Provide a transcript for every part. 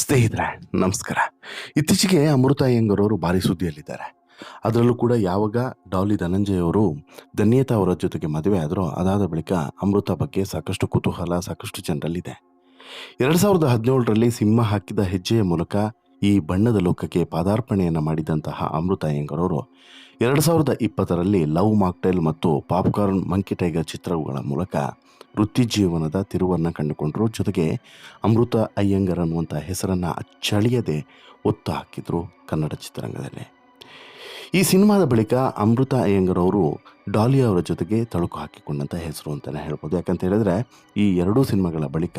ಸ್ನೇಹಿತರೆ ನಮಸ್ಕಾರ. ಇತ್ತೀಚೆಗೆ ಅಮೃತ ಅಯ್ಯಂಗರ್ ಅವರು ಭಾರಿ ಸುದ್ದಿಯಲ್ಲಿದ್ದಾರೆ. ಅದರಲ್ಲೂ ಕೂಡ ಯಾವಾಗ ಡಾಲಿ ಧನಂಜಯ್ ಅವರು ಧನ್ಯತಾ ಅವರ ಜೊತೆಗೆ ಮದುವೆ ಆದರೂ, ಅದಾದ ಬಳಿಕ ಅಮೃತ ಬಗ್ಗೆ ಸಾಕಷ್ಟು ಕುತೂಹಲ, ಸಾಕಷ್ಟು ಜನರಲ್ಲಿದೆ. ಎರಡು ಸಾವಿರದ ಹದಿನೇಳರಲ್ಲಿ ಸಿಂಹ ಹಾಕಿದ ಹೆಜ್ಜೆಯ ಮೂಲಕ ಈ ಬಣ್ಣದ ಲೋಕಕ್ಕೆ ಪಾದಾರ್ಪಣೆಯನ್ನು ಮಾಡಿದಂತಹ ಅಮೃತ ಅಯ್ಯಂಗರವರು ಎರಡು ಸಾವಿರದ ಇಪ್ಪತ್ತರಲ್ಲಿ ಲವ್ ಮಾಕ್ಟೈಲ್ ಮತ್ತು ಪಾಪ್ಕಾರ್ನ್ ಮಂಕಿ ಟೈಗರ್ ಚಿತ್ರಗಳ ಮೂಲಕ ವೃತ್ತಿ ಜೀವನದ ತಿರುವನ್ನು ಕಂಡುಕೊಂಡರು. ಜೊತೆಗೆ ಅಮೃತ ಅಯ್ಯಂಗರ್ ಅನ್ನುವಂಥ ಹೆಸರನ್ನು ಅಚ್ಚಳಿಯದೆ ಒತ್ತು ಹಾಕಿದರು ಕನ್ನಡ ಚಿತ್ರರಂಗದಲ್ಲಿ. ಈ ಸಿನಿಮಾದ ಬಳಿಕ ಅಮೃತ ಅಯ್ಯಂಗರ್ ಅವರು ಡಾಲಿ ಅವರ ಜೊತೆಗೆ ತಳುಕು ಹಾಕಿಕೊಂಡಂಥ ಹೆಸರು ಅಂತಲೇ ಹೇಳ್ಬೋದು. ಯಾಕಂತ ಹೇಳಿದ್ರೆ ಈ ಎರಡೂ ಸಿನಿಮಾಗಳ ಬಳಿಕ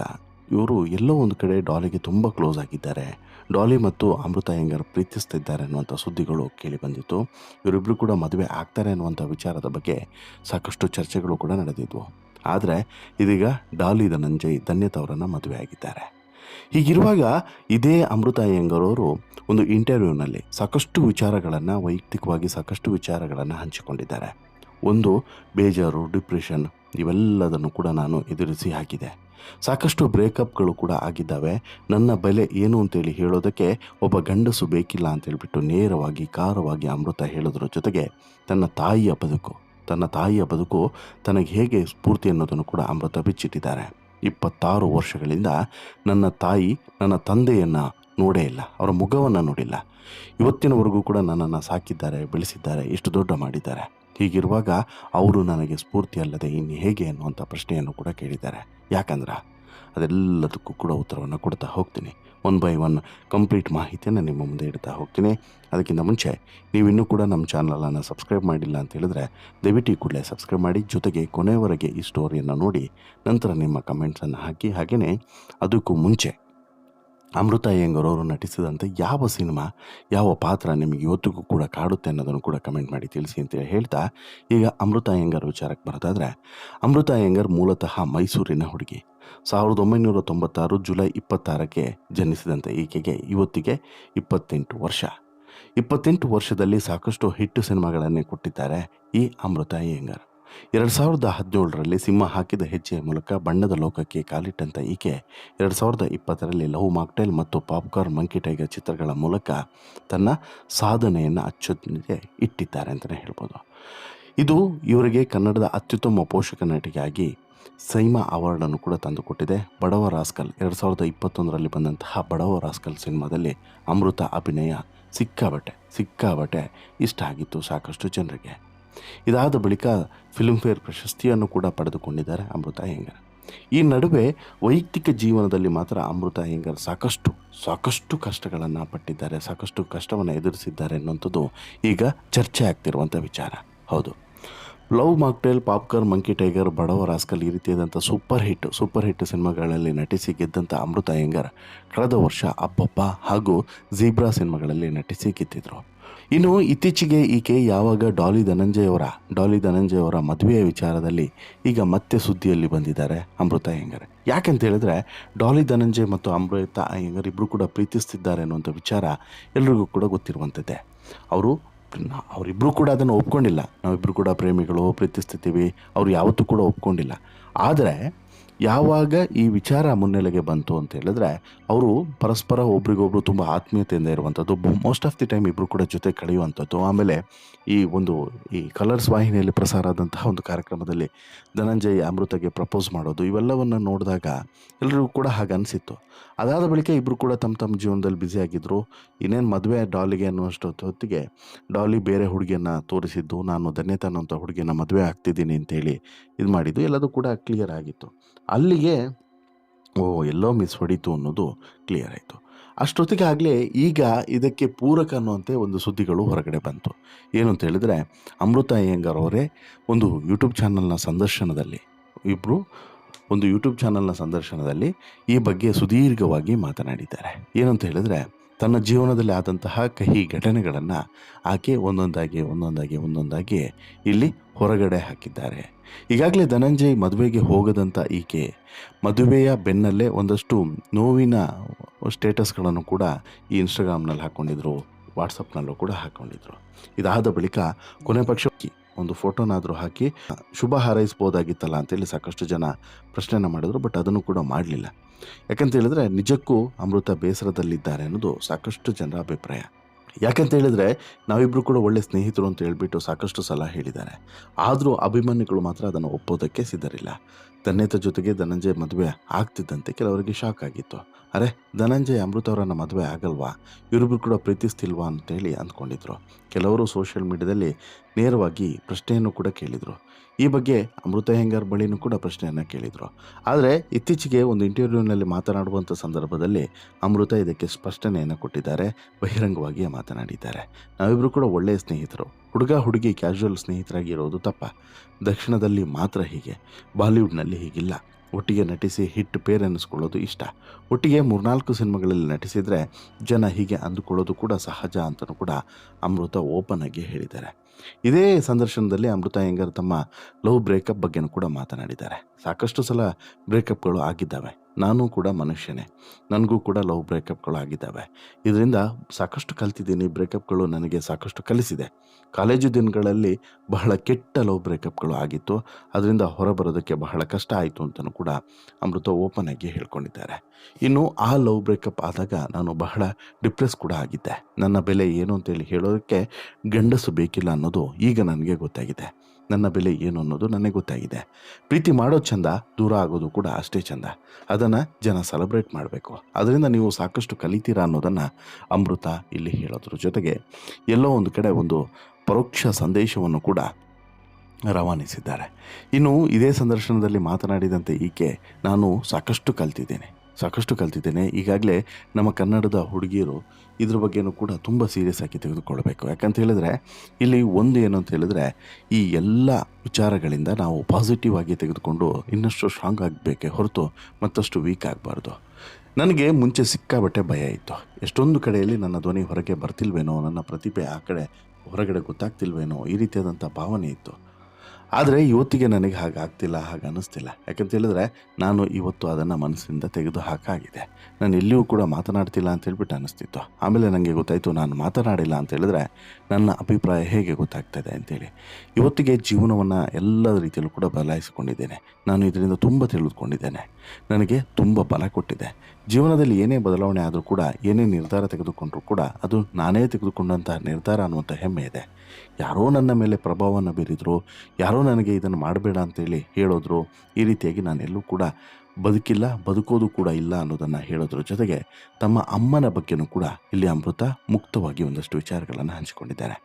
ಇವರು ಎಲ್ಲೋ ಒಂದು ಕಡೆ ಡಾಲಿಗೆ ತುಂಬ ಕ್ಲೋಸ್ ಆಗಿದ್ದಾರೆ. ಡಾಲಿ ಮತ್ತು ಅಮೃತ ಅಯ್ಯಂಗಾರ್ ಪ್ರೀತಿಸ್ತಿದ್ದಾರೆ ಅನ್ನುವಂಥ ಸುದ್ದಿಗಳು ಕೇಳಿ ಬಂದಿತ್ತು. ಇವರಿಬ್ಬರು ಕೂಡ ಮದುವೆ ಆಗ್ತಾರೆ ಅನ್ನುವಂಥ ವಿಚಾರದ ಬಗ್ಗೆ ಸಾಕಷ್ಟು ಚರ್ಚೆಗಳು ಕೂಡ ನಡೆದಿದ್ವು. ಆದರೆ ಇದೀಗ ಡಾಲಿ ಧನಂಜಯ್ ಧನ್ಯತ ಅವರನ್ನು ಮದುವೆ ಆಗಿದ್ದಾರೆ. ಹೀಗಿರುವಾಗ ಇದೇ ಅಮೃತ ಅವರು ಒಂದು ಇಂಟರ್ವ್ಯೂನಲ್ಲಿ ಸಾಕಷ್ಟು ವಿಚಾರಗಳನ್ನು, ವೈಯಕ್ತಿಕವಾಗಿ ಸಾಕಷ್ಟು ವಿಚಾರಗಳನ್ನು ಹಂಚಿಕೊಂಡಿದ್ದಾರೆ. ಒಂದು ಬೇಜಾರು, ಡಿಪ್ರೆಷನ್ ಇವೆಲ್ಲದನ್ನು ಕೂಡ ನಾನು ಎದುರಿಸಿ ಹಾಕಿದೆ. ಸಾಕಷ್ಟು ಬ್ರೇಕಪ್ಗಳು ಕೂಡ ಆಗಿದ್ದಾವೆ. ನನ್ನ ಬೆಲೆ ಏನು ಅಂತೇಳಿ ಹೇಳೋದಕ್ಕೆ ಒಬ್ಬ ಗಂಡಸು ಬೇಕಿಲ್ಲ ಅಂತೇಳ್ಬಿಟ್ಟು ನೇರವಾಗಿ, ಖಾರವಾಗಿ ಅಮೃತ ಹೇಳೋದ್ರ ಜೊತೆಗೆ ತನ್ನ ತಾಯಿಯ ಬದುಕು, ತನ್ನ ತಾಯಿಯ ಬದುಕು ತನಗೆ ಹೇಗೆ ಸ್ಫೂರ್ತಿ ಅನ್ನೋದನ್ನು ಕೂಡ ಅಮೃತ ಬಿಚ್ಚಿಟ್ಟಿದ್ದಾರೆ. ಇಪ್ಪತ್ತಾರು ವರ್ಷಗಳಿಂದ ನನ್ನ ತಾಯಿ ನನ್ನ ತಂದೆಯನ್ನು ನೋಡೇ ಇಲ್ಲ, ಅವರ ಮುಖವನ್ನು ನೋಡಿಲ್ಲ. ಇವತ್ತಿನವರೆಗೂ ಕೂಡ ನನ್ನನ್ನು ಸಾಕಿದ್ದಾರೆ, ಬೆಳೆಸಿದ್ದಾರೆ ಇಷ್ಟು ದೊಡ್ಡ ಮಾಡಿದ್ದಾರೆ. ಹೀಗಿರುವಾಗ ಅವರು ನನಗೆ ಸ್ಫೂರ್ತಿ ಅಲ್ಲದೆ ಇನ್ನು ಹೇಗೆ ಅನ್ನುವಂಥ ಪ್ರಶ್ನೆಯನ್ನು ಕೂಡ ಕೇಳಿದ್ದಾರೆ. ಯಾಕಂದ್ರೆ ಅದೆಲ್ಲದಕ್ಕೂ ಕೂಡ ಉತ್ತರವನ್ನು ಕೊಡ್ತಾ ಹೋಗ್ತೀನಿ. ಒನ್ ಬೈ ಒನ್ ಕಂಪ್ಲೀಟ್ ಮಾಹಿತಿಯನ್ನು ನಿಮ್ಮ ಮುಂದೆ ಇಡ್ತಾ ಹೋಗ್ತೀನಿ. ಅದಕ್ಕಿಂತ ಮುಂಚೆ ನೀವಿನ್ನೂ ಕೂಡ ನಮ್ಮ ಚಾನಲನ್ನು ಸಬ್ಸ್ಕ್ರೈಬ್ ಮಾಡಿಲ್ಲ ಅಂತ ಹೇಳಿದ್ರೆ ದಯವಿಟ್ಟು ಕೂಡಲೇ ಸಬ್ಸ್ಕ್ರೈಬ್ ಮಾಡಿ, ಜೊತೆಗೆ ಕೊನೆಯವರೆಗೆ ಈ ಸ್ಟೋರಿಯನ್ನು ನೋಡಿ, ನಂತರ ನಿಮ್ಮ ಕಮೆಂಟ್ಸನ್ನು ಹಾಕಿ ಹಾಗೆಯೇ ಅದಕ್ಕೂ ಮುಂಚೆ ಅಮೃತ ಅಯ್ಯಂಗರ್ ಅವರು ನಟಿಸಿದಂಥ ಯಾವ ಸಿನಿಮಾ, ಯಾವ ಪಾತ್ರ ನಿಮಗೆ ಇವತ್ತಿಗೂ ಕೂಡ ಕಾಡುತ್ತೆ ಅನ್ನೋದನ್ನು ಕೂಡ ಕಮೆಂಟ್ ಮಾಡಿ ತಿಳಿಸಿ ಅಂತೇಳಿ ಹೇಳ್ತಾ, ಈಗ ಅಮೃತ ಅಯ್ಯಂಗರ್ ವಿಚಾರಕ್ಕೆ ಬರೋದಾದರೆ, ಅಮೃತ ಅಯ್ಯಂಗರ್ ಮೂಲತಃ ಮೈಸೂರಿನ ಹುಡುಗಿ. ಸಾವಿರದ ಒಂಬೈನೂರ ತೊಂಬತ್ತಾರು ಜುಲೈ ಇಪ್ಪತ್ತಾರಕ್ಕೆ ಜನಿಸಿದಂಥ ಈಕೆಗೆ ಇವತ್ತಿಗೆ ಇಪ್ಪತ್ತೆಂಟು ವರ್ಷ. ಇಪ್ಪತ್ತೆಂಟು ವರ್ಷದಲ್ಲಿ ಸಾಕಷ್ಟು ಹಿಟ್ಟು ಸಿನಿಮಾಗಳನ್ನೇ ಕೊಟ್ಟಿದ್ದಾರೆ ಈ ಅಮೃತ ಅಯ್ಯಂಗರ್ ಎರಡು ಸಾವಿರದ ಹದಿನೇಳರಲ್ಲಿ ಸಿಂಹ ಹಾಕಿದ ಹೆಜ್ಜೆಯ ಮೂಲಕ ಬಣ್ಣದ ಲೋಕಕ್ಕೆ ಕಾಲಿಟ್ಟಂಥ ಈಕೆ ಎರಡು ಸಾವಿರದ ಇಪ್ಪತ್ತರಲ್ಲಿ ಲವ್ ಮಾಕ್ಟೈಲ್ ಮತ್ತು ಪಾಪ್ಕಾರ್ನ್ ಮಂಕಿ ಟೈಗರ್ ಚಿತ್ರಗಳ ಮೂಲಕ ತನ್ನ ಸಾಧನೆಯನ್ನು ಅಚ್ಚೊತ್ತಿಗೆ ಇಟ್ಟಿದ್ದಾರೆ ಅಂತಲೇ ಹೇಳ್ಬೋದು. ಇದು ಇವರಿಗೆ ಕನ್ನಡದ ಅತ್ಯುತ್ತಮ ಪೋಷಕ ನಟಿಗಾಗಿ ಸೈಮಾ ಅವಾರ್ಡನ್ನು ಕೂಡ ತಂದುಕೊಟ್ಟಿದೆ. ಬಡವ ರಾಸ್ಕಲ್ ಎರಡು ಸಾವಿರದ ಇಪ್ಪತ್ತೊಂದರಲ್ಲಿ ಬಂದಂತಹ ಬಡವ ರಾಸ್ಕಲ್ ಸಿನಿಮಾದಲ್ಲಿ ಅಮೃತ ಅಭಿನಯ ಸಿಕ್ಕಾಬಟ್ಟೆ ಸಿಕ್ಕಾಬಟ್ಟೆ ಇಷ್ಟ ಆಗಿತ್ತು ಸಾಕಷ್ಟು ಜನರಿಗೆ. ಇದಾದ ಬಳಿಕ ಫಿಲ್ಮ್ಫೇರ್ ಪ್ರಶಸ್ತಿಯನ್ನು ಕೂಡ ಪಡೆದುಕೊಂಡಿದ್ದಾರೆ ಅಮೃತ ಅಯ್ಯಂಗರ್ ಈ ನಡುವೆ ವೈಯಕ್ತಿಕ ಜೀವನದಲ್ಲಿ ಮಾತ್ರ ಅಮೃತ ಅಯ್ಯಂಗರ್ ಸಾಕಷ್ಟು ಸಾಕಷ್ಟು ಕಷ್ಟಗಳನ್ನು ಪಟ್ಟಿದ್ದಾರೆ, ಸಾಕಷ್ಟು ಕಷ್ಟವನ್ನು ಎದುರಿಸಿದ್ದಾರೆ ಅನ್ನುವಂಥದ್ದು ಈಗ ಚರ್ಚೆ ಆಗ್ತಿರುವಂಥ ವಿಚಾರ. ಹೌದು. Love mocktail popcorn monkey tiger, Badava rascal ಈ ರೀತಿಯಾದಂಥ ಸೂಪರ್ ಹಿಟ್ ಸೂಪರ್ ಹಿಟ್ ಸಿನಿಮಾಗಳಲ್ಲಿ ನಟಿಸಿ ಗೆದ್ದಂಥ ಅಮೃತ ಅಯ್ಯಂಗರ್ ಕಳೆದ ವರ್ಷ ಅಪ್ಪಪ್ಪ ಹಾಗೂ ಜೀಬ್ರಾ ಸಿನಿಮಾಗಳಲ್ಲಿ ನಟಿಸಿ ಗೆದ್ದಿದ್ರು. ಇನ್ನು ಇತ್ತೀಚೆಗೆ ಈಕೆ ಯಾವಾಗ ಡಾಲಿ ಧನಂಜಯವರ ಡಾಲಿ ಧನಂಜಯವರ ಮದುವೆಯ ವಿಚಾರದಲ್ಲಿ ಈಗ ಮತ್ತೆ ಸುದ್ದಿಯಲ್ಲಿ ಬಂದಿದ್ದಾರೆ ಅಮೃತ ಅಯ್ಯಂಗರ್ ಯಾಕೆಂತ ಹೇಳಿದ್ರೆ ಡಾಲಿ ಧನಂಜಯ್ ಮತ್ತು ಅಮೃತ ಅಯ್ಯಂಗರ್ ಇಬ್ಬರು ಕೂಡ ಪ್ರೀತಿಸ್ತಿದ್ದಾರೆ ಅನ್ನುವಂಥ ವಿಚಾರ ಎಲ್ರಿಗೂ ಕೂಡ ಗೊತ್ತಿರುವಂಥದ್ದೇ. ಅವರು ಅವರಿಬ್ಬರು ಕೂಡ ಅದನ್ನು ಒಪ್ಕೊಂಡಿಲ್ಲ. ನಾವಿಬ್ಬರು ಕೂಡ ಪ್ರೇಮಿಗಳು, ಪ್ರೀತಿಸ್ತಿದ್ದೀವಿ. ಅವರು ಯಾವತ್ತೂ ಕೂಡ ಒಪ್ಕೊಂಡಿಲ್ಲ. ಆದರೆ ಯಾವಾಗ ಈ ವಿಚಾರ ಮುನ್ನೆಲೆಗೆ ಬಂತು ಅಂತ ಹೇಳಿದ್ರೆ, ಅವರು ಪರಸ್ಪರ ಒಬ್ರಿಗೊಬ್ರು ತುಂಬ ಆತ್ಮೀಯತೆಯಿಂದ ಇರುವಂಥದ್ದು ಮೋಸ್ಟ್ ಆಫ್ ದಿ ಟೈಮ್ ಇಬ್ಬರು ಕೂಡ ಜೊತೆ ಕಳೆಯುವಂಥದ್ದು ಆಮೇಲೆ ಈ ಒಂದು, ಈ ಕಲರ್ಸ್ ವಾಹಿನಿಯಲ್ಲಿ ಪ್ರಸಾರ ಆದಂತಹ ಒಂದು ಕಾರ್ಯಕ್ರಮದಲ್ಲಿ ಧನಂಜಯ್ ಅಮೃತಗೆ ಪ್ರಪೋಸ್ ಮಾಡೋದು, ಇವೆಲ್ಲವನ್ನು ನೋಡಿದಾಗ ಎಲ್ಲರಿಗೂ ಕೂಡ ಹಾಗೆ ಅನಿಸಿತ್ತು. ಅದಾದ ಬಳಿಕ ಇಬ್ಬರು ಕೂಡ ತಮ್ಮ ತಮ್ಮ ಜೀವನದಲ್ಲಿ ಬ್ಯುಸಿ ಆಗಿದ್ದರು ಇನ್ನೇನು ಮದುವೆ ಡಾಲಿಗೆ ಅನ್ನುವಷ್ಟು ಹೊತ್ತಿಗೆ ಡಾಲಿ ಬೇರೆ ಹುಡುಗಿಯನ್ನು ತೋರಿಸಿದ್ದು, ನಾನು ಧನ್ಯತೆ ಅನ್ನೋಂಥ ಹುಡುಗಿಯನ್ನು ಮದುವೆ ಆಗ್ತಿದ್ದೀನಿ ಅಂತೇಳಿ ಇದು ಮಾಡಿದ್ದು ಎಲ್ಲದೂ ಕೂಡ ಕ್ಲಿಯರ್ ಆಗಿತ್ತು. ಅಲ್ಲಿಗೆ, ಓ, ಎಲ್ಲೋ ಮಿಸ್ ಹೊಡೀತು ಅನ್ನೋದು ಕ್ಲಿಯರ್ ಆಯಿತು. ಅಷ್ಟೊತ್ತಿಗೆ ಆಗಲೇ ಈಗ ಇದಕ್ಕೆ ಪೂರಕ ಅನ್ನುವಂತೆ ಒಂದು ಸುದ್ದಿಗಳು ಹೊರಗಡೆ ಬಂತು. ಏನು ಅಂತ ಹೇಳಿದ್ರೆ, ಅಮೃತ ಅಯ್ಯಂಗಾರ್ ಅವರೇ ಒಂದು ಯೂಟ್ಯೂಬ್ ಚಾನಲ್ನ ಸಂದರ್ಶನದಲ್ಲಿ ಇಬ್ಬರು ಒಂದು ಯೂಟ್ಯೂಬ್ ಚಾನಲ್ನ ಸಂದರ್ಶನದಲ್ಲಿ ಈ ಬಗ್ಗೆ ಸುದೀರ್ಘವಾಗಿ ಮಾತನಾಡಿದ್ದಾರೆ. ಏನಂತ ಹೇಳಿದ್ರೆ, ತನ್ನ ಜೀವನದಲ್ಲಿ ಆದಂತಹ ಕಹಿ ಘಟನೆಗಳನ್ನು ಆಕೆ ಒಂದೊಂದಾಗಿ ಒಂದೊಂದಾಗಿ ಒಂದೊಂದಾಗಿ ಇಲ್ಲಿ ಹೊರಗಡೆ ಹಾಕಿದ್ದಾರೆ. ಈಗಾಗಲೇ ಧನಂಜಯ್ ಮದುವೆಗೆ ಹೋಗದಂಥ ಈಕೆ ಮದುವೆಯ ಬೆನ್ನಲ್ಲೇ ಒಂದಷ್ಟು ನೋವಿನ ಸ್ಟೇಟಸ್ಗಳನ್ನು ಕೂಡ ಈ ಇನ್ಸ್ಟಾಗ್ರಾಮ್ನಲ್ಲಿ ಹಾಕ್ಕೊಂಡಿದ್ರು ವಾಟ್ಸಪ್ನಲ್ಲೂ ಕೂಡ ಹಾಕ್ಕೊಂಡಿದ್ರು ಇದಾದ ಬಳಿಕ ಕೊನೆ ಪಕ್ಷ ಒಂದು ಫೋಟೋನಾದರೂ ಹಾಕಿ, ಶುಭ ಹಾರೈಸ್ಬೋದಾಗಿತ್ತಲ್ಲ ಅಂತೇಳಿ ಸಾಕಷ್ಟು ಜನ ಪ್ರಶ್ನೆನ ಮಾಡಿದ್ರು, ಬಟ್ ಅದನ್ನು ಕೂಡ ಮಾಡಲಿಲ್ಲ. ಯಾಕಂತ ಹೇಳಿದ್ರೆ ನಿಜಕ್ಕೂ ಅಮೃತ ಬೇಸರದಲ್ಲಿದ್ದಾರೆ ಅನ್ನೋದು ಸಾಕಷ್ಟು ಜನರ ಅಭಿಪ್ರಾಯ. ಯಾಕಂತ ಹೇಳಿದ್ರೆ ನಾವಿಬ್ಬರು ಕೂಡ ಒಳ್ಳೆ ಸ್ನೇಹಿತರು ಅಂತ ಹೇಳ್ಬಿಟ್ಟು ಸಾಕಷ್ಟು ಸಲ ಹೇಳಿದ್ದಾರೆ. ಆದರೂ ಅಭಿಮಾನಿಗಳು ಮಾತ್ರ ಅದನ್ನು ಒಪ್ಪೋದಕ್ಕೆ ಸಿದ್ಧರಿಲ್ಲ. ತನ್ನೇತ ಜೊತೆಗೆ ಧನಂಜಯ ಮದುವೆ ಆಗ್ತಿದ್ದಂತೆ ಕೆಲವರಿಗೆ ಶಾಕ್ ಆಗಿತ್ತು. ಅರೆ, ಧನಂಜಯ ಅಮೃತ ಅವರನ್ನು ಮದುವೆ ಆಗಲ್ವಾ? ಇವರಿಬ್ರು ಕೂಡ ಪ್ರೀತಿಸ್ತಿಲ್ವಾ ಅಂತೇಳಿ ಅಂದ್ಕೊಂಡಿದ್ರು. ಕೆಲವರು ಸೋಷಿಯಲ್ ಮೀಡಿಯಾದಲ್ಲಿ ನೇರವಾಗಿ ಪ್ರಶ್ನೆಯನ್ನು ಕೂಡ ಕೇಳಿದರು. ಈ ಬಗ್ಗೆ ಅಮೃತ ಹೆಂಗಾರ್ ಬಳಿನೂ ಕೂಡ ಪ್ರಶ್ನೆಯನ್ನು ಕೇಳಿದರು. ಆದರೆ ಇತ್ತೀಚೆಗೆ ಒಂದು ಇಂಟರ್ವ್ಯೂನಲ್ಲಿ ಮಾತನಾಡುವಂಥ ಸಂದರ್ಭದಲ್ಲಿ ಅಮೃತ ಇದಕ್ಕೆ ಸ್ಪಷ್ಟನೆಯನ್ನು ಕೊಟ್ಟಿದ್ದಾರೆ, ಬಹಿರಂಗವಾಗಿಯೇ ಮಾತನಾಡಿದ್ದಾರೆ. ನಾವಿಬ್ಬರು ಕೂಡ ಒಳ್ಳೆಯ ಸ್ನೇಹಿತರು. ಹುಡುಗ ಹುಡುಗಿ ಕ್ಯಾಶುವಲ್ ಸ್ನೇಹಿತರಾಗಿ ಇರೋದು ತಪ್ಪ. ದಕ್ಷಿಣದಲ್ಲಿ ಮಾತ್ರ ಹೀಗೆ. ಬಾಲಿವುಡ್ನಲ್ಲಿ ಹೀಗಿಲ್ಲ. ಒಟ್ಟಿಗೆ ನಟಿಸಿ ಹಿಟ್ ಪೇರ್ ಅನ್ನಿಸ್ಕೊಳ್ಳೋದು ಇಷ್ಟ. ಒಟ್ಟಿಗೆ ಮೂರ್ನಾಲ್ಕು ಸಿನಿಮಾಗಳಲ್ಲಿ ನಟಿಸಿದರೆ ಜನ ಹೀಗೆ ಅಂದುಕೊಳ್ಳೋದು ಕೂಡ ಸಹಜ ಅಂತಲೂ ಕೂಡ ಅಮೃತ ಓಪನ್ ಆಗಿ ಹೇಳಿದ್ದಾರೆ. ಇದೇ ಸಂದರ್ಶನದಲ್ಲಿ ಅಮೃತ ಹೆಂಗರ್ ತಮ್ಮ ಲವ್ ಬ್ರೇಕಪ್ ಬಗ್ಗೆನೂ ಕೂಡ ಮಾತನಾಡಿದ್ದಾರೆ. ಸಾಕಷ್ಟು ಸಲ ಬ್ರೇಕಪ್ಗಳು ಆಗಿದ್ದಾವೆ. ನಾನು ಕೂಡ ಮನುಷ್ಯನೇ. ನನಗೂ ಕೂಡ ಲವ್ ಬ್ರೇಕಪ್ಗಳು ಆಗಿದ್ದಾವೆ. ಇದರಿಂದ ಸಾಕಷ್ಟು ಕಲ್ತಿದ್ದೀನಿ. ಬ್ರೇಕಪ್ಗಳು ನನಗೆ ಸಾಕಷ್ಟು ಕಲಿಸಿದೆ. ಕಾಲೇಜು ದಿನಗಳಲ್ಲಿ ಬಹಳ ಕೆಟ್ಟ ಲವ್ ಬ್ರೇಕಪ್ಗಳು ಆಗಿತ್ತು. ಅದರಿಂದ ಹೊರಬರೋದಕ್ಕೆ ಬಹಳ ಕಷ್ಟ ಆಯಿತು ಅಂತಲೂ ಕೂಡ ಅಮೃತ ಓಪನ್ ಆಗಿ ಹೇಳ್ಕೊಂಡಿದ್ದಾರೆ. ಇನ್ನು ಆ ಲವ್ ಬ್ರೇಕಪ್ ಆದಾಗ ನಾನು ಬಹಳ ಡಿಪ್ರೆಸ್ ಕೂಡ ಆಗಿದ್ದೆ. ನನ್ನ ಬೆಲೆ ಏನು ಅಂತೇಳಿ ಹೇಳೋದಕ್ಕೆ ಗಂಡಸು ಬೇಕಿಲ್ಲ ಅನ್ನೋದು ಈಗ ನನಗೆ ಗೊತ್ತಾಗಿದೆ. ನನ್ನ ಬೆಲೆ ಏನು ಅನ್ನೋದು ನನಗೆ ಗೊತ್ತಾಗಿದೆ. ಪ್ರೀತಿ ಮಾಡೋದು ಚಂದ ದೂರ ಆಗೋದು ಕೂಡ ಅಷ್ಟೇ ಚಂದ ಅದನ್ನು ಜನ ಸೆಲೆಬ್ರೇಟ್ ಮಾಡಬೇಕು. ಅದರಿಂದ ನೀವು ಸಾಕಷ್ಟು ಕಲಿತೀರಾ ಅನ್ನೋದನ್ನು ಅಮೃತ ಇಲ್ಲಿ ಹೇಳೋದ್ರ ಜೊತೆಗೆ ಎಲ್ಲೋ ಒಂದು ಕಡೆ ಒಂದು ಪರೋಕ್ಷ ಸಂದೇಶವನ್ನು ಕೂಡ ರವಾನಿಸಿದ್ದಾರೆ. ಇನ್ನು ಇದೇ ಸಂದರ್ಶನದಲ್ಲಿ ಮಾತನಾಡಿದಂತೆ ಈಕೆ ನಾನು ಸಾಕಷ್ಟು ಕಲ್ತಿದ್ದೇನೆ. ಸಾಕಷ್ಟು ಕಲ್ತಿದ್ದೇನೆ. ಈಗಾಗಲೇ ನಮ್ಮ ಕನ್ನಡದ ಹುಡುಗಿಯರು ಇದ್ರ ಬಗ್ಗೆನೂ ಕೂಡ ತುಂಬ ಸೀರಿಯಸ್ ಆಗಿ ತೆಗೆದುಕೊಳ್ಬೇಕು ಯಾಕಂತ ಹೇಳಿದ್ರೆ, ಇಲ್ಲಿ ಒಂದು ಏನು ಅಂತ ಹೇಳಿದ್ರೆ, ಈ ಎಲ್ಲ ವಿಚಾರಗಳಿಂದ ನಾವು ಪಾಸಿಟಿವ್ ಆಗಿ ತೆಗೆದುಕೊಂಡು ಇನ್ನಷ್ಟು ಸ್ಟ್ರಾಂಗ್ ಆಗಬೇಕೆ ಹೊರತು ಮತ್ತಷ್ಟು ವೀಕ್ ಆಗಬಾರ್ದು. ನನಗೆ ಮುಂಚೆ ಸಿಕ್ಕಾಬಟ್ಟೆ ಭಯ ಇತ್ತು. ಎಷ್ಟೊಂದು ಕಡೆಯಲ್ಲಿ ನನ್ನ ಧ್ವನಿ ಹೊರಗೆ ಬರ್ತಿಲ್ವೇನೋ, ನನ್ನ ಪ್ರತಿಭೆ ಆ ಕಡೆ ಹೊರಗಡೆ ಗೊತ್ತಾಗ್ತಿಲ್ವೇನೋ ಈ ರೀತಿಯಾದಂಥ ಭಾವನೆ ಇತ್ತು. ಆದರೆ ಇವತ್ತಿಗೆ ನನಗೆ ಹಾಗಾಗ್ತಿಲ್ಲ ಹಾಗೆ ಅನ್ನಿಸ್ತಿಲ್ಲ. ಯಾಕಂತ ಹೇಳಿದ್ರೆ ನಾನು ಇವತ್ತು ಅದನ್ನು ಮನಸ್ಸಿಂದ ತೆಗೆದು ಹಾಕಾಗಿದೆ. ನಾನು ಎಲ್ಲಿಯೂ ಕೂಡ ಮಾತನಾಡ್ತಿಲ್ಲ ಅಂತ ಹೇಳ್ಬಿಟ್ಟು ಅನ್ನಿಸ್ತಿತ್ತು. ಆಮೇಲೆ ನನಗೆ ಗೊತ್ತಾಯಿತು, ನಾನು ಮಾತನಾಡಿಲ್ಲ ಅಂತ ಹೇಳಿದ್ರೆ ನನ್ನ ಅಭಿಪ್ರಾಯ ಹೇಗೆ ಗೊತ್ತಾಗ್ತದೆ ಅಂತೇಳಿ. ಇವತ್ತಿಗೆ ಜೀವನವನ್ನು ಎಲ್ಲ ರೀತಿಯಲ್ಲೂ ಕೂಡ ಬದಲಾಯಿಸಿಕೊಂಡಿದ್ದೇನೆ. ನಾನು ಇದರಿಂದ ತುಂಬ ತಿಳಿದುಕೊಂಡಿದ್ದೇನೆ. ನನಗೆ ತುಂಬ ಬಲ ಕೊಟ್ಟಿದೆ. ಜೀವನದಲ್ಲಿ ಏನೇ ಬದಲಾವಣೆ ಆದರೂ ಕೂಡ, ಏನೇ ನಿರ್ಧಾರ ತೆಗೆದುಕೊಂಡರೂ ಕೂಡ, ಅದು ನಾನೇ ತೆಗೆದುಕೊಂಡಂತಹ ನಿರ್ಧಾರ ಅನ್ನುವಂಥ ಹೆಮ್ಮೆ ಇದೆ. ಯಾರೋ ನನ್ನ ಮೇಲೆ ಪ್ರಭಾವವನ್ನು ಬೀರಿದ್ರು, ಯಾರೋ ನನಗೆ ಇದನ್ನು ಮಾಡಬೇಡ ಅಂತೇಳಿ ಹೇಳಿದ್ರು, ಈ ರೀತಿಯಾಗಿ ನಾನು ಎಲ್ಲೂ ಕೂಡ ಬದುಕಿಲ್ಲ, ಬದುಕೋದು ಕೂಡ ಇಲ್ಲ ಅನ್ನೋದನ್ನು ಹೇಳೋದ್ರ ಜೊತೆಗೆ ತಮ್ಮ ಅಮ್ಮನ ಬಗ್ಗೆನೂ ಕೂಡ ಇಲ್ಲಿ ಅಮೃತ ಮುಕ್ತವಾಗಿ ಒಂದಷ್ಟು ವಿಚಾರಗಳನ್ನು ಹಂಚಿಕೊಂಡಿದ್ದಾರೆ.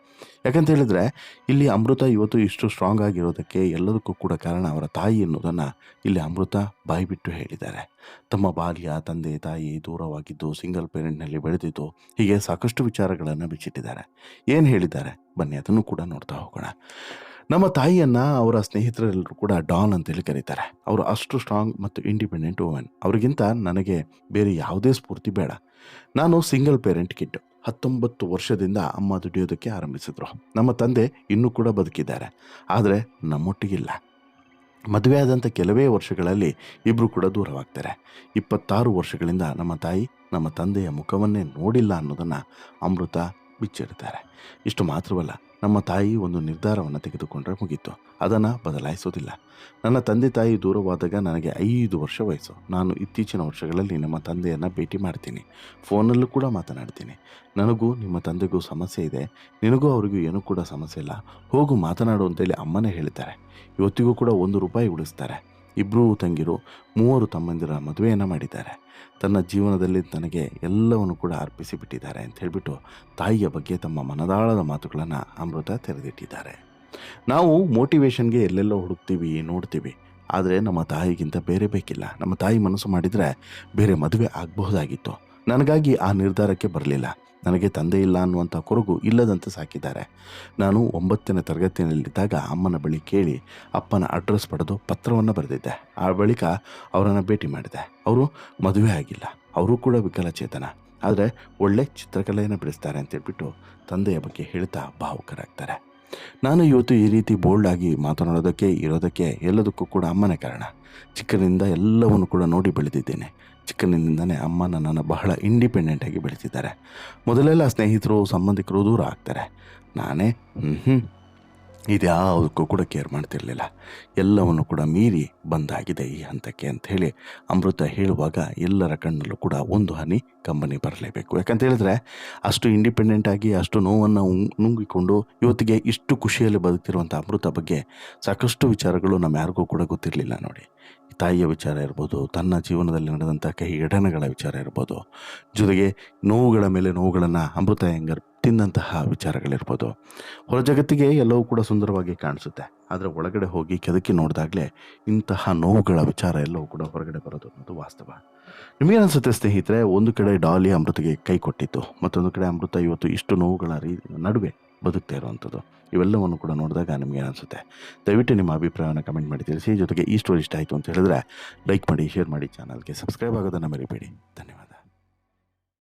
ಯಾಕಂತ ಹೇಳಿದ್ರೆ, ಇಲ್ಲಿ ಅಮೃತ ಇವತ್ತು ಇಷ್ಟು ಸ್ಟ್ರಾಂಗ್ ಆಗಿರೋದಕ್ಕೆ ಎಲ್ಲದಕ್ಕೂ ಕೂಡ ಕಾರಣ ಅವರ ತಾಯಿ ಅನ್ನೋದನ್ನು ಇಲ್ಲಿ ಅಮೃತ ಬಾಯಿಬಿಟ್ಟು ಹೇಳಿದ್ದಾರೆ. ತಮ್ಮ ಬಾಲ್ಯ, ತಂದೆ, ತಾಯಿ ದೂರವಾಗಿದ್ದು ಸಿಂಗಲ್ ಪೇರೆಂಟ್ನಲ್ಲಿ ಬೆಳೆದಿದ್ದು ಹೀಗೆ ಸಾಕಷ್ಟು ವಿಚಾರಗಳನ್ನು ಬಿಚ್ಚಿಟ್ಟಿದ್ದಾರೆ. ಏನು ಹೇಳಿದ್ದಾರೆ? ಬನ್ನಿ, ಅದನ್ನು ಕೂಡ ನೋಡ್ತಾ ಹೋಗೋಣ. ನಮ್ಮ ತಾಯಿಯನ್ನ ಅವರ ಸ್ನೇಹಿತರೆಲ್ಲರೂ ಕೂಡ ಡಾನ್ ಅಂತೇಳಿ ಕರೀತಾರೆ. ಅವರು ಅಷ್ಟು ಸ್ಟ್ರಾಂಗ್ ಮತ್ತು ಇಂಡಿಪೆಂಡೆಂಟ್ ವುಮೆನ್. ಅವರಿಗಿಂತ ನನಗೆ ಬೇರೆ ಯಾವುದೇ ಸ್ಫೂರ್ತಿ ಬೇಡ. ನಾನು ಸಿಂಗಲ್ ಪೇರೆಂಟ್ ಕಿಡ್. ಹತ್ತೊಂಬತ್ತು ವರ್ಷದಿಂದ ಅಮ್ಮ ದುಡಿಯೋದಕ್ಕೆ ಆರಂಭಿಸಿದ್ರು. ನಮ್ಮ ತಂದೆ ಇನ್ನೂ ಕೂಡ ಬದುಕಿದ್ದಾರೆ. ಆದರೆ ನಮ್ಮೊಟ್ಟಿಗಿಲ್ಲ. ಮದುವೆ ಆದಂಥ ಕೆಲವೇ ವರ್ಷಗಳಲ್ಲಿ ಇಬ್ಬರು ಕೂಡ ದೂರವಾಗ್ತಾರೆ. ಇಪ್ಪತ್ತಾರು ವರ್ಷಗಳಿಂದ ನಮ್ಮ ತಾಯಿ ನಮ್ಮ ತಂದೆಯ ಮುಖವನ್ನೇ ನೋಡಿಲ್ಲ ಅನ್ನೋದನ್ನು ಅಮೃತ ಬಿಚ್ಚಿಡ್ತಾರೆ. ಇಷ್ಟು ಮಾತ್ರವಲ್ಲ, ನಮ್ಮ ತಾಯಿ ಒಂದು ನಿರ್ಧಾರವನ್ನು ತೆಗೆದುಕೊಂಡ್ರೆ ಮುಗೀತು. ಅದನ್ನು ಬದಲಾಯಿಸೋದಿಲ್ಲ. ನನ್ನ ತಂದೆ ತಾಯಿ ದೂರವಾದಾಗ ನನಗೆ ಐದು ವರ್ಷ ವಯಸ್ಸು. ನಾನು ಇತ್ತೀಚಿನ ವರ್ಷಗಳಲ್ಲಿ ನಮ್ಮ ತಂದೆಯನ್ನು ಭೇಟಿ ಮಾಡ್ತೀನಿ. ಫೋನಲ್ಲೂ ಕೂಡ ಮಾತನಾಡ್ತೀನಿ. ನನಗೂ ನಿಮ್ಮ ತಂದೆಗೂ ಸಮಸ್ಯೆ ಇದೆ. ನಿನಗೂ ಅವರಿಗೂ ಏನೂ ಕೂಡ ಸಮಸ್ಯೆ ಇಲ್ಲ. ಹೋಗು ಮಾತನಾಡು ಅಂತೇಳಿ ಅಮ್ಮನೇ ಹೇಳ್ತಾರೆ ಇವತ್ತಿಗೂ ಕೂಡ ಒಂದು ರೂಪಾಯಿ ಉಳಿಸ್ತಾರೆ. ಇಬ್ಬರೂ ತಂಗಿರು ಮೂವರು ತಮ್ಮಂದಿರ ಮದುವೆಯನ್ನು ಮಾಡಿದ್ದಾರೆ. ತನ್ನ ಜೀವನದಲ್ಲಿ ತನಗೆ ಎಲ್ಲವನ್ನು ಕೂಡ ಅರ್ಪಿಸಿ ಬಿಟ್ಟಿದ್ದಾರೆ ಅಂತ ಹೇಳಿಬಿಟ್ಟು ತಾಯಿಯ ಬಗ್ಗೆ ತಮ್ಮ ಮನದಾಳದ ಮಾತುಗಳನ್ನು ಅಮೃತ ತೆರೆದಿಟ್ಟಿದ್ದಾರೆ. ನಾವು ಮೋಟಿವೇಶನ್ಗೆ ಎಲ್ಲೆಲ್ಲೋ ಹುಡುಕ್ತೀವಿ, ನೋಡ್ತೀವಿ. ಆದರೆ ನಮ್ಮ ತಾಯಿಗಿಂತ ಬೇರೆ ಬೇಕಿಲ್ಲ. ನಮ್ಮ ತಾಯಿ ಮನಸ್ಸು ಮಾಡಿದರೆ ಬೇರೆ ಮದುವೆ ಆಗಬಹುದಾಗಿತ್ತು. ನನಗಾಗಿ ಆ ನಿರ್ಧಾರಕ್ಕೆ ಬರಲಿಲ್ಲ. ನನಗೆ ತಂದೆ ಇಲ್ಲ ಅನ್ನುವಂಥ ಕೊರಗು ಇಲ್ಲದಂತೆ ಸಾಕಿದ್ದಾರೆ. ನಾನು ಒಂಬತ್ತನೇ ತರಗತಿಯಲ್ಲಿದ್ದಾಗ ಅಮ್ಮನ ಬಳಿ ಕೇಳಿ ಅಪ್ಪನ ಅಡ್ರೆಸ್ ಪಡೆದು ಪತ್ರವನ್ನು ಬರೆದಿದ್ದೆ. ಆ ಬಳಿಕ ಅವರನ್ನು ಭೇಟಿ ಮಾಡಿದೆ. ಅವರು ಮದುವೆ ಆಗಿಲ್ಲ. ಅವರು ಕೂಡ ವಿಕಲಚೇತನ. ಆದರೆ ಒಳ್ಳೆ ಚಿತ್ರಕಲೆಯನ್ನು ಬಿಡಿಸ್ತಾರೆ ಅಂತೇಳ್ಬಿಟ್ಟು ತಂದೆಯ ಬಗ್ಗೆ ಹೇಳ್ತಾ ಭಾವುಕರಾಗ್ತಾರೆ. ನಾನು ಇವತ್ತು ಈ ರೀತಿ ಬೋಲ್ಡ್ ಆಗಿ ಮಾತನಾಡೋದಕ್ಕೆ, ಇರೋದಕ್ಕೆ ಎಲ್ಲದಕ್ಕೂ ಕೂಡ ಅಮ್ಮನೇ ಕಾರಣ. ಚಿಕ್ಕನಿಂದ ಎಲ್ಲವನ್ನು ಕೂಡ ನೋಡಿ ಬೆಳೆದಿದ್ದೇನೆ. ಚಿಕ್ಕನಿಂದನೇ ಅಮ್ಮ ನನ್ನನ್ನು ಬಹಳ ಇಂಡಿಪೆಂಡೆಂಟಾಗಿ ಬೆಳೆಸಿದ್ದಾರೆ. ಮೊದಲೆಲ್ಲ ಸ್ನೇಹಿತರು, ಸಂಬಂಧಿಕರು ದೂರ ಆಗ್ತಾರೆ. ನಾನೇ ಹ್ಞೂ ಹ್ಞೂ ಇದ್ಯಾವುದಕ್ಕೂ ಕೂಡ ಕೇರ್ ಮಾಡ್ತಿರಲಿಲ್ಲ. ಎಲ್ಲವನ್ನು ಕೂಡ ಮೀರಿ ಬಂದಾಗಿದೆ ಈ ಹಂತಕ್ಕೆ ಅಂತ ಹೇಳಿ ಅಮೃತ ಹೇಳುವಾಗ ಎಲ್ಲರ ಕಣ್ಣಲ್ಲೂ ಕೂಡ ಒಂದು ಹನಿ ಕಂಬನಿ ಬರಲೇಬೇಕು. ಯಾಕಂತ ಹೇಳಿದ್ರೆ, ಅಷ್ಟು ಇಂಡಿಪೆಂಡೆಂಟ್ ಆಗಿ, ಅಷ್ಟು ನೋವನ್ನು ನುಂಗಿಕೊಂಡು ಇವತ್ತಿಗೆ ಇಷ್ಟು ಖುಷಿಯಲ್ಲಿ ಬದುಕ್ತಿರುವಂಥ ಅಮೃತ ಬಗ್ಗೆ ಸಾಕಷ್ಟು ವಿಚಾರಗಳು ನಮ್ಮ ಯಾರಿಗೂ ಕೂಡ ಗೊತ್ತಿರಲಿಲ್ಲ ನೋಡಿ. ತಾಯಿಯ ವಿಚಾರ ಇರ್ಬೋದು, ತನ್ನ ಜೀವನದಲ್ಲಿ ನಡೆದಂಥ ಕಹಿ ಘಟನೆಗಳ ವಿಚಾರ ಇರ್ಬೋದು, ಜೊತೆಗೆ ನೋವುಗಳ ಮೇಲೆ ನೋವುಗಳನ್ನು ಅಮೃತ ಹೆಂಗರ್ ತಿಂದಂತಹ ವಿಚಾರಗಳಿರ್ಬೋದು. ಹೊರ ಜಗತ್ತಿಗೆ ಎಲ್ಲವೂ ಕೂಡ ಸುಂದರವಾಗಿ ಕಾಣಿಸುತ್ತೆ. ಆದರೆ ಒಳಗಡೆ ಹೋಗಿ ಕೆದಕಿ ನೋಡಿದಾಗಲೇ ಇಂತಹ ನೋವುಗಳ ವಿಚಾರ ಎಲ್ಲವೂ ಕೂಡ ಹೊರಗಡೆ ಬರೋದು ಅನ್ನೋದು ವಾಸ್ತವ. ನಿಮಗೇನಿಸುತ್ತೆ ಸ್ನೇಹಿತರೆ, ಒಂದು ಕಡೆ ಡಾಲಿ ಅಮೃತಿಗೆ ಕೈ ಕೊಟ್ಟಿತ್ತು, ಮತ್ತೊಂದು ಕಡೆ ಅಮೃತ ಇವತ್ತು ಇಷ್ಟು ನೋವುಗಳ ನಡುವೆ ಬದುಕ್ತಾ ಇರುವಂಥದ್ದು. ಇವೆಲ್ಲವನ್ನು ಕೂಡ ನೋಡಿದಾಗ ನಿಮಗೆ ಅನಿಸುತ್ತೆ ದಯವಿಟ್ಟು ನಿಮ್ಮ ಅಭಿಪ್ರಾಯವನ್ನು ಕಮೆಂಟ್ ಮಾಡಿ ತಿಳಿಸಿ. ಜೊತೆಗೆ ಈ ಸ್ಟೋರಿ ಇಷ್ಟ ಆಯಿತು ಅಂತ ಹೇಳಿದ್ರೆ ಲೈಕ್ ಮಾಡಿ ಶೇರ್ ಮಾಡಿ ಚಾನಲ್ಗೆ ಸಬ್ಸ್ಕ್ರೈಬ್ ಆಗೋದನ್ನು ಮರಿಬೇಡಿ. ಧನ್ಯವಾದ.